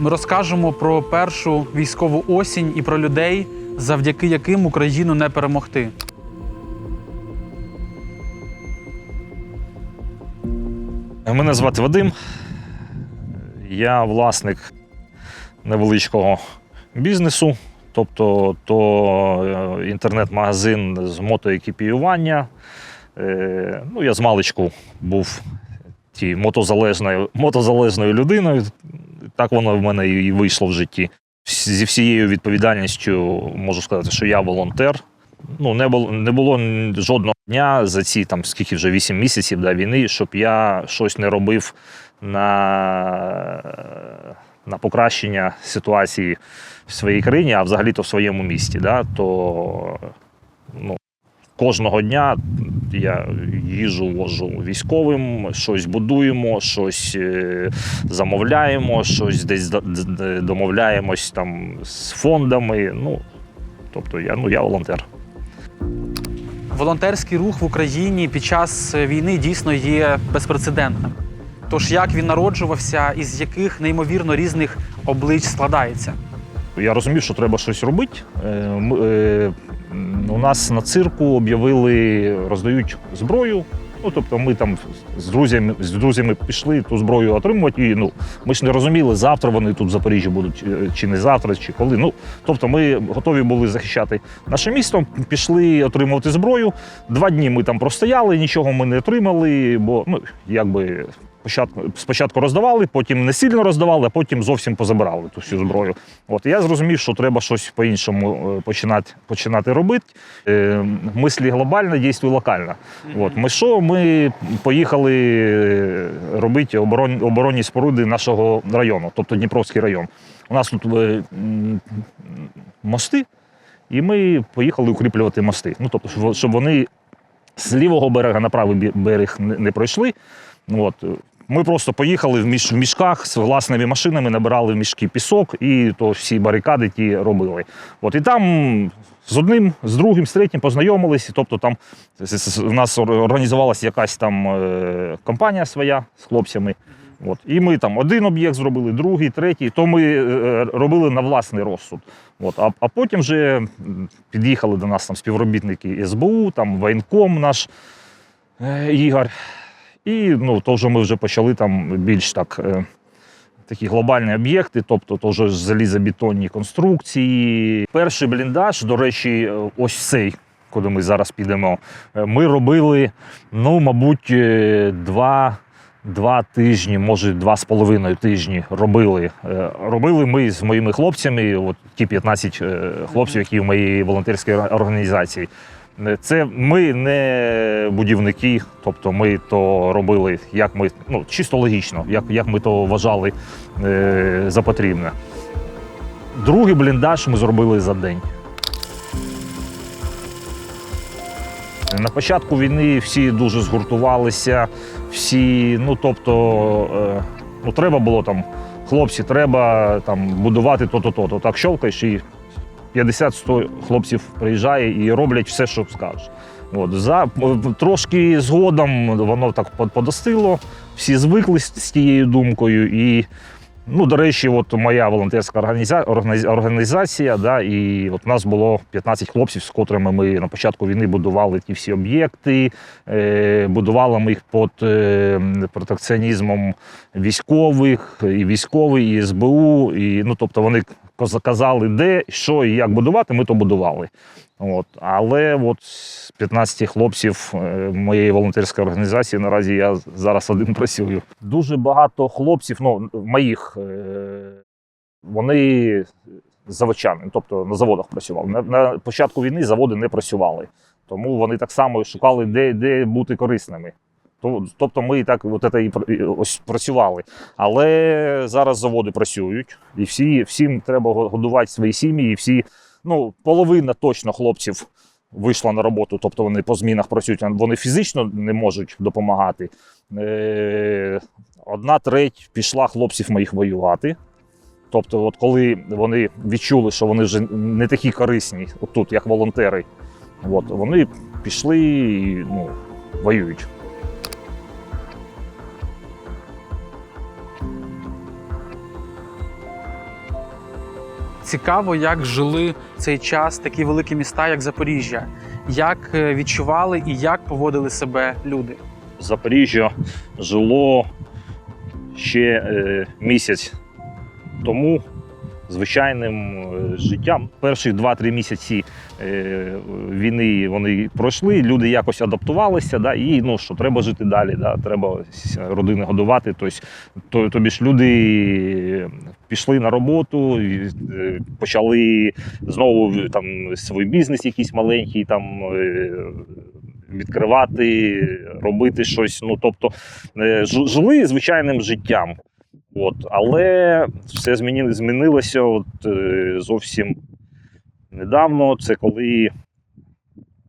Ми розкажемо про першу військову осінь і про людей, завдяки яким Україну не перемогти. Мене звати Вадим. Я власник невеличкого бізнесу, тобто то е, інтернет-магазин з мотоекіпіювання. Е, Ну, я з маличку був ті мотозалежною, мотозалежною людиною. Так воно в мене і вийшло в житті. Зі всією відповідальністю можу сказати, що я волонтер. Ну, не було, не було жодного дня за ці там скільки вже 8 місяців до війни, щоб я щось не робив на, на покращення ситуації в своїй країні, а взагалі-то в своєму місті. Да? То ну, кожного дня я їжу вожу військовим, щось будуємо, щось е, замовляємо, щось десь домовляємось там з фондами. Ну, тобто я, ну, я волонтер. Волонтерський рух в Україні під час війни дійсно є безпрецедентним. Тож як він народжувався, із яких неймовірно різних облич складається? Я розумів, що треба щось робити. У нас на цирку об'явили, роздають зброю. Ну, тобто ми там з друзями, з друзями пішли ту зброю отримувати. І ну, ми ж не розуміли, завтра вони тут в Запоріжжі будуть, е, чи не завтра, чи коли. Ну, тобто ми готові були захищати наше місто, пішли отримувати зброю. Два дні ми там простояли, нічого ми не отримали, бо ну, якби спочатку, роздавали, потім не сильно роздавали, а потім зовсім позабирали ту всю зброю. От я зрозумів, що треба щось по-іншому е, починати, починати робити. Е, мислі глобально, дійствуй локально. От ми що? Ми поїхали е, робити оборон, оборонні споруди нашого району, тобто Дніпровський район. У нас тут е, мости, і ми поїхали укріплювати мости. Ну, тобто, щоб- вони з лівого берега на правий берег не не пройшли. От. Ми просто поїхали в, між, в мішках з власними машинами, набирали в мішки пісок і то всі барикади ті робили. От, і там з одним, з другим, з третім познайомились. Тобто там у нас організувалася якась там е, компанія своя з хлопцями. От. І ми там один об'єкт зробили, другий, третій, то ми е, робили на власний розсуд. От. А, а потім вже під'їхали до нас там співробітники СБУ, там воєнком наш е, Ігор. І ну, то вже ми вже почали там більш так. Е, Такі глобальні об'єкти, тобто то вже залізобетонні конструкції. Перший бліндаж, до речі, е, ось цей, куди ми зараз підемо, е, ми робили, ну, мабуть, два, два тижні, може, два з половиною тижні робили. Робили ми з моїми хлопцями, от ті 15 е, хлопців, які в моїй волонтерській організації. Е, Це ми не будівники, тобто ми то робили, як ми ну чисто логічно, як, як ми то вважали е, за потрібне. Другий бліндаж ми зробили за день. На початку війни всі дуже згуртувалися, всі, ну тобто, е, ну треба було там, хлопці, треба там будувати то-то, то-то. Так щовкаєш і 50-100 хлопців приїжджає і роблять все, що скажеш. От, за, трошки згодом воно так по- подостило, всі звикли з, тією думкою. І, ну, до речі, от моя волонтерська організа, організ- організація, да, і от у нас було 15 хлопців, з котрими ми на початку війни будували ті всі об'єкти, е, будували ми їх під е, протекціонізмом військових, і військовий, і СБУ. І, ну, тобто вони казали, де, що і як будувати, ми то будували. От. Але от з 15 хлопців е, моєї волонтерської організації наразі я зараз один працюю. Дуже багато хлопців, ну, моїх, е, вони заводчани, тобто на заводах працювали. На, на початку війни заводи не працювали. Тому вони так само шукали, де, де бути корисними. То- Тобто ми і так от це і ось працювали. Але зараз заводи працюють, і всі, всім треба годувати свої сім'ї, і всі, ну, половина точно хлопців вийшла на роботу, тобто вони по змінах працюють, вони фізично не можуть допомагати. Е, Одна треть пішла хлопців моїх воювати. Тобто, от коли вони відчули, що вони вже не такі корисні, отут, як волонтери, от, вони пішли і ну, воюють. Цікаво, як жили цей час такі великі міста, як Запоріжжя, як е, відчували і як поводили себе люди. Запоріжжя жило ще е, місяць тому звичайним е, життям. Перші 2-3 місяці е, війни вони пройшли, люди якось адаптувалися, да, і ну, що треба жити далі, да, треба родини годувати. Тобто, тобі ж люди пішли на роботу, е, почали знову там свій бізнес якийсь маленький, там е, відкривати, робити щось. Ну тобто е, жили звичайним життям. От, але все зміни, змінилося от, е, зовсім недавно. Це коли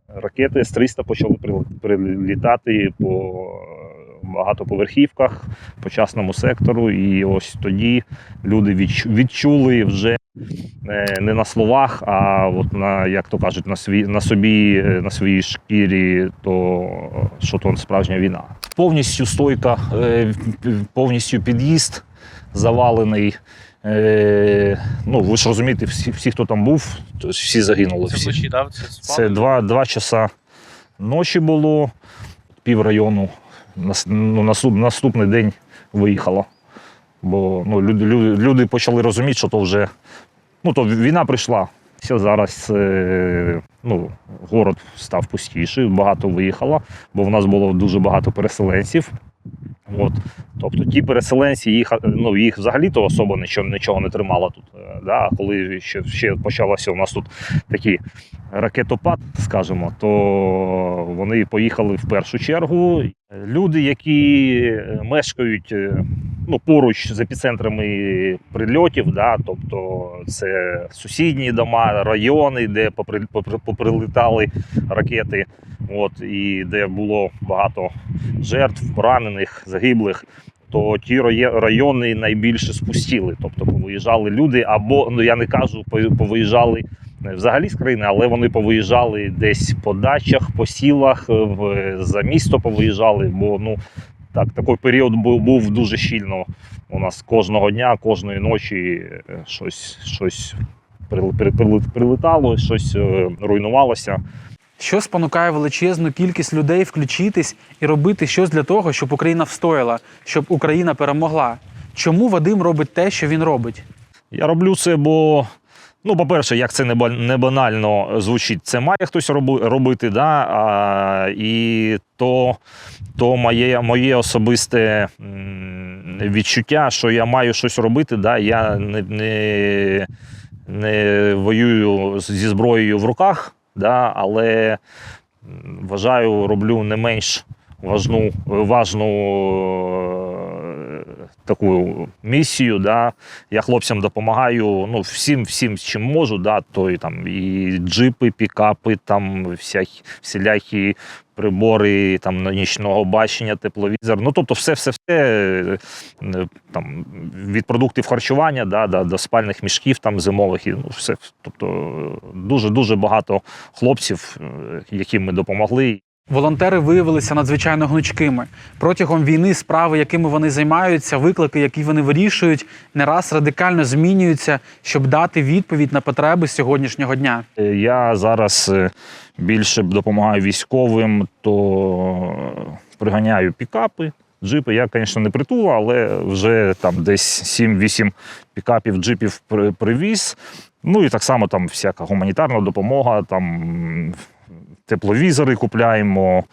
ракети С-300 почали прил- прилітати по багатоповерхівках, по частному сектору. І ось тоді люди відчули вже е, не на словах, а от на, як то кажуть, на, свій, на собі, е, на своїй шкірі, то що то справжня війна. Повністю стойка, повністю під'їзд завалений. Е, ну, ви ж розумієте, всі, всі, хто там був, то всі загинули. Всі. да? Це Це два, два часа ночі було, пів району ну, наступ, наступний день виїхало. Бо ну, люди, люди, люди почали розуміти, що то вже ну, то війна прийшла. Все зараз е, ну, город став пустіший, багато виїхало, бо в нас було дуже багато переселенців. От. Тобто ті переселенці, їх, ну, їх взагалі-то особа нічого, нічого не тримала тут. е, Да? Коли ще, ще почалося у нас тут такий ракетопад, скажімо, то вони поїхали в першу чергу. Люди, які е, мешкають е, ну, поруч з епіцентрами прильотів, да, тобто це сусідні дома, райони, де попри- попри- поприлітали ракети, от, і де було багато жертв, поранених, загиблих. То ті райони найбільше спустіли, тобто повиїжджали люди, або ну я не кажу, по- повиїжджали взагалі з країни, але вони повиїжджали десь по дачах, по сілах, е, в, за місто повиїжджали, бо ну так, такий період був, був дуже щільно. У нас кожного дня, кожної ночі е, щось, щось прилетало, щось е, руйнувалося. Що спонукає величезну кількість людей включитись і робити щось для того, щоб Україна встояла, щоб Україна перемогла? Чому Вадим робить те, що він робить? Я роблю це, бо, ну, по-перше, як це не ба- не банально звучить, це має хтось робити, да? а, і то, то моє, моє особисте відчуття, що я маю щось робити, да? я не, не, не воюю зі зброєю в руках, да? але вважаю, роблю не менш важну, важну таку місію. Да? Я хлопцям допомагаю ну, всім, всім, чим можу. Да? То і, там, і джипи, пікапи, там всякі, всілякі прибори там, нічного бачення, тепловізор. Ну, тобто, все, все, все е, е, там, від продуктів харчування да, да, до спальних мішків там, зимових. І, ну, все. Тобто дуже-дуже багато хлопців, е, яким ми допомогли. Волонтери виявилися надзвичайно гнучкими. Протягом війни справи, якими вони займаються, виклики, які вони вирішують, не раз радикально змінюються, щоб дати відповідь на потреби сьогоднішнього дня. Е, Я зараз е, більше допомагаю військовим, то приганяю пікапи, джипи. Я, звісно, не притула, але вже там десь 7-8 пікапів, джипів при- привіз. Ну і так само там всяка гуманітарна допомога, там тепловізори купляємо,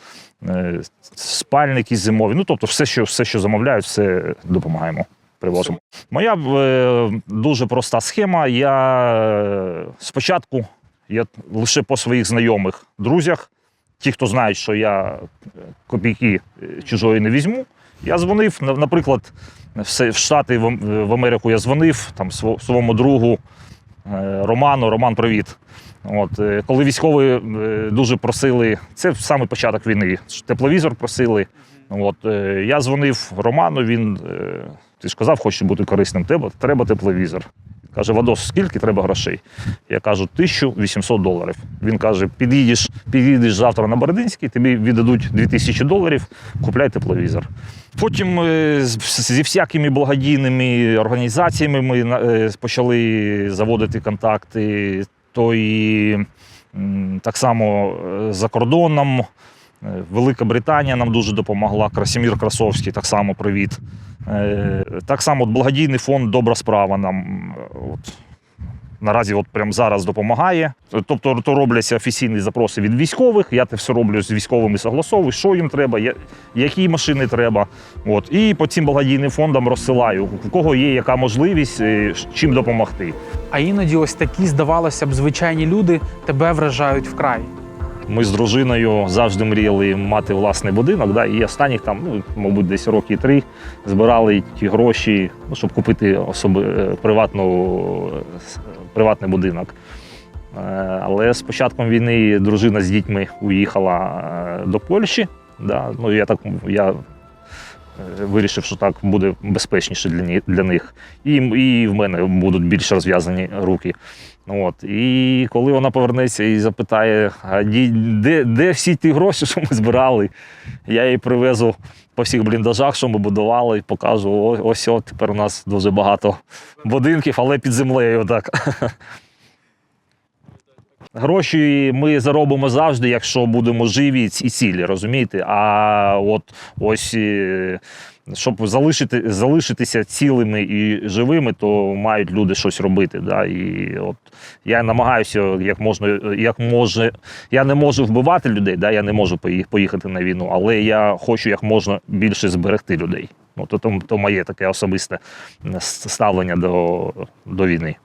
е, спальники зимові. Ну, тобто, все, що, все, що замовляють, все допомагаємо. Привозимо. Моя е, дуже проста схема. Я е, спочатку я лише по своїх знайомих друзях, ті, хто знають, що я копійки чужої не візьму. Я дзвонив, наприклад, в Штати, в Америку я дзвонив там своєму другу Роману. Роман, привіт. От, е, коли військові е, дуже просили, це в самий початок війни, тепловізор просили. От, е, я дзвонив Роману, він, ти ж казав, хочеш бути корисним, треба, треба тепловізор. Каже, Вадос, скільки треба грошей? Я кажу, 1800 доларів. Він каже: під'їдеш, під'їдеш завтра на Бородинський, тобі віддадуть 2000 доларів, купляй тепловізор. Потім зі всякими благодійними організаціями ми почали заводити контакти. То і так само е, за кордоном. Е, Велика Британія нам дуже допомогла. Красімір Красовський, так само привіт. Е, Так само благодійний фонд Добра справа нам от, наразі от прямо зараз допомагає. Тобто то робляться офіційні запроси від військових. Я це все роблю з військовими согласовую, що їм треба, які машини треба. От. І по цим благодійним фондам розсилаю, у кого є яка можливість, е, чим допомогти. А іноді ось такі, здавалося б, звичайні люди тебе вражають вкрай. Ми з дружиною завжди мріяли мати власний будинок. Да? І останніх там, ну, мабуть, десь роки три збирали ті гроші, ну, щоб купити особи, е, приватну, е, приватний будинок. Е, Але з початком війни дружина з дітьми уїхала е, до Польщі. Да? Ну, я так я е, вирішив, що так буде безпечніше для, для них. І, і в мене будуть більш розв'язані руки. От. І коли вона повернеться і запитає, де, де всі ті гроші, що ми збирали, я їй привезу по всіх бліндажах, що ми будували, і покажу: «О- ось от тепер у нас дуже багато будинків, але під землею так. Гроші ми заробимо завжди, якщо будемо живі і цілі, розумієте? А от ось е, щоб залишити, залишитися цілими і живими, то мають люди щось робити. Да? І от я намагаюся, як можна, як може, я не можу вбивати людей, да? я не можу поїхати на війну, але я хочу як можна більше зберегти людей. Ну, то, то, то моє таке особисте ставлення до, до війни.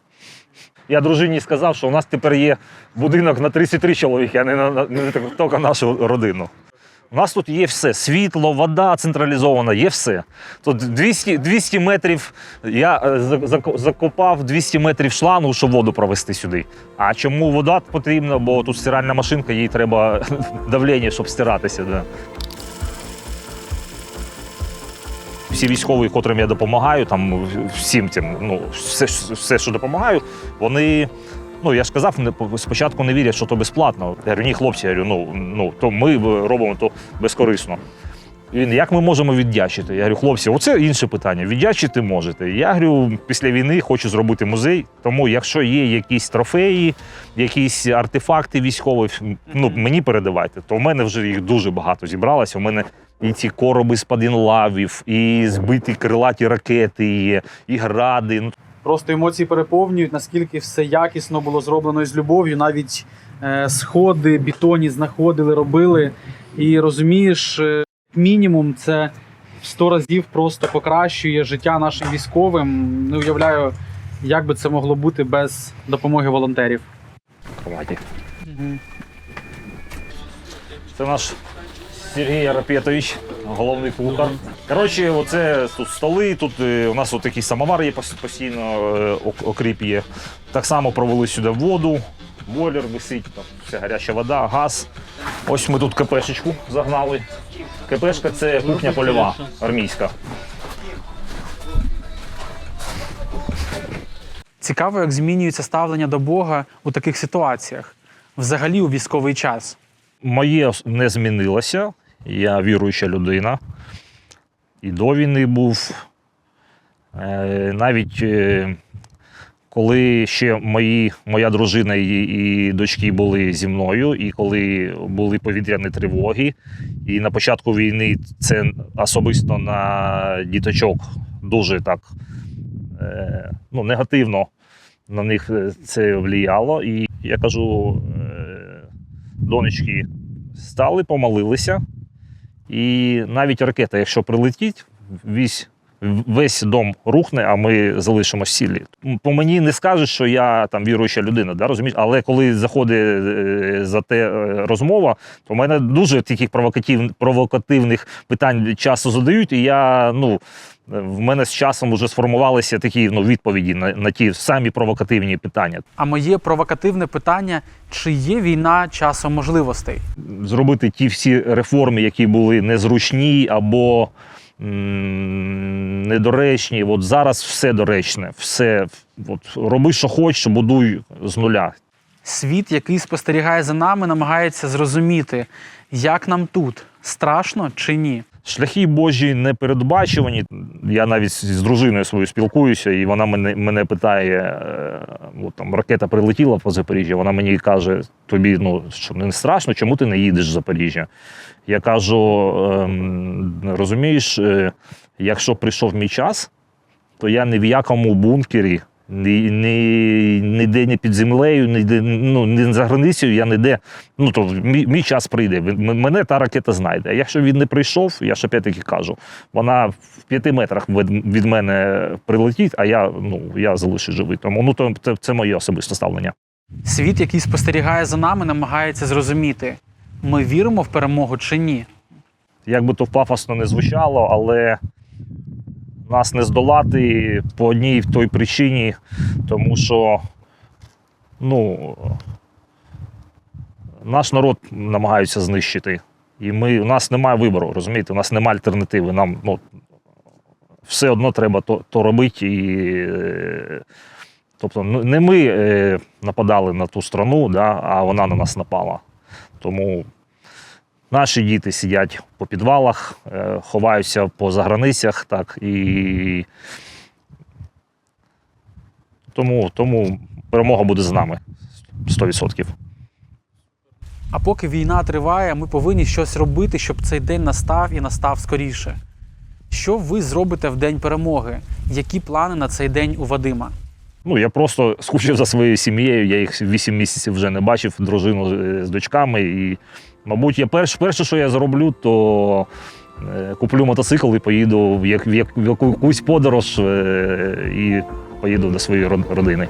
Я дружині сказав, що у нас тепер є будинок на 33 чоловіки, а не на на- не тільки нашу родину. У нас тут є все: світло, вода централізована, є все. Тут 200, 200 метрів. Я е, за- зако- закопав 200 метрів шлангу, щоб воду провести сюди. А чому вода потрібна? Бо тут стиральна машинка, їй треба давлення, щоб стиратися. Да. Всі військові, котрим я допомагаю, там всім цим, ну, все, все, що допомагаю, вони. Ну, я ж казав, не- спочатку не вірять, що то безплатно. Я говорю, ні, хлопці, я говорю, ну, ну то ми робимо то безкорисно. Він, як ми можемо віддячити? Я говорю, хлопці, оце інше питання. Віддячити можете. Я говорю, після війни хочу зробити музей. Тому, якщо є якісь трофеї, якісь артефакти військові, ну мені передавайте, то в мене вже їх дуже багато зібралося. У мене і ці короби з падінлавів, і збиті крилаті ракети є, і гради. Просто емоції переповнюють, наскільки все якісно було зроблено з любов'ю. Навіть е, сходи, бетоні знаходили, робили. І розумієш, е, мінімум це в 100 разів просто покращує життя нашим військовим. Не уявляю, як би це могло бути без допомоги волонтерів. Це наш Сергій Арапетович, головний кухар. Коротше, оце тут столи, тут е, у нас от такий самовар є постійно, е, окріп є. Так само провели сюди воду, бойлер висить, там вся гаряча вода, газ. Ось ми тут КПшечку загнали. КПшка це кухня польова армійська. Цікаво, як змінюється ставлення до Бога у таких ситуаціях, взагалі у військовий час. Моє не змінилося. Я віруюча людина. І до війни був. Е, Навіть е, коли ще мої, моя дружина і, і дочки були зі мною, і коли були повітряні тривоги, і на початку війни це особисто на діточок дуже так е, ну, негативно на них це влияло. І я кажу, донечки стали, помолилися, і навіть ракета, якщо прилетить, весь, весь дом рухне, а ми залишимось цілі. По мені не скажеш, що я там віруюча людина, да, розумієш? але коли заходить е, за те е, розмова, то в мене дуже таких провокатив, провокативних питань часто задають, і я ну. В мене з часом вже сформувалися такі ну, відповіді на, на ті самі провокативні питання. А моє провокативне питання: чи є війна часом можливостей? зробити ті всі реформи, які були незручні або недоречні. От зараз все доречне, все от, роби, що хочеш, будуй з нуля. Світ, який спостерігає за нами, намагається зрозуміти, як нам тут страшно чи ні. Шляхи Божі не передбачувані. Я навіть з дружиною своєю спілкуюся, і вона мене, мене питає: е, от там ракета прилетіла по Запоріжжя. Вона мені каже: тобі ну що не страшно, чому ти не їдеш з Запоріжжя? Я кажу: ем, розумієш, е, якщо прийшов мій час, то я ні в якому бункері, ні, ні, ніде не під землею, ніде, ну, ні за границею, я ніде. Ну, то мій, мій час прийде. Мене та ракета знайде. А якщо він не прийшов, я ж опять-таки кажу, вона в п'яти метрах від, від мене прилетить, а я, ну, я залишусь живий. Тому ну, то, це, це моє особисте ставлення. Світ, який спостерігає за нами, намагається зрозуміти, ми віримо в перемогу чи ні. Як би то пафосно не звучало, але нас не здолати по одній в той причині, тому що ну, наш народ намагаються знищити. І ми, у нас немає вибору, розумієте, у нас немає альтернативи. Нам ну, все одно треба то, то робити. І, е, тобто, ну, не ми е, нападали на ту страну, да, а вона на нас напала. Тому Наші діти сидять по підвалах, е, ховаються по заграницях, так і тому, тому перемога буде з нами 100%. А поки війна триває, ми повинні щось робити, щоб цей день настав і настав скоріше. Що ви зробите в день перемоги? Які плани на цей день у Вадима? Ну, я просто скучив за своєю сім'єю, я їх 8 місяців вже не бачив, дружину е, з дочками. І, мабуть, я перш, перше, що я зроблю, то е, куплю мотоцикл і поїду в, як, в, як, в якусь подорож е, і поїду до своєї род- родини.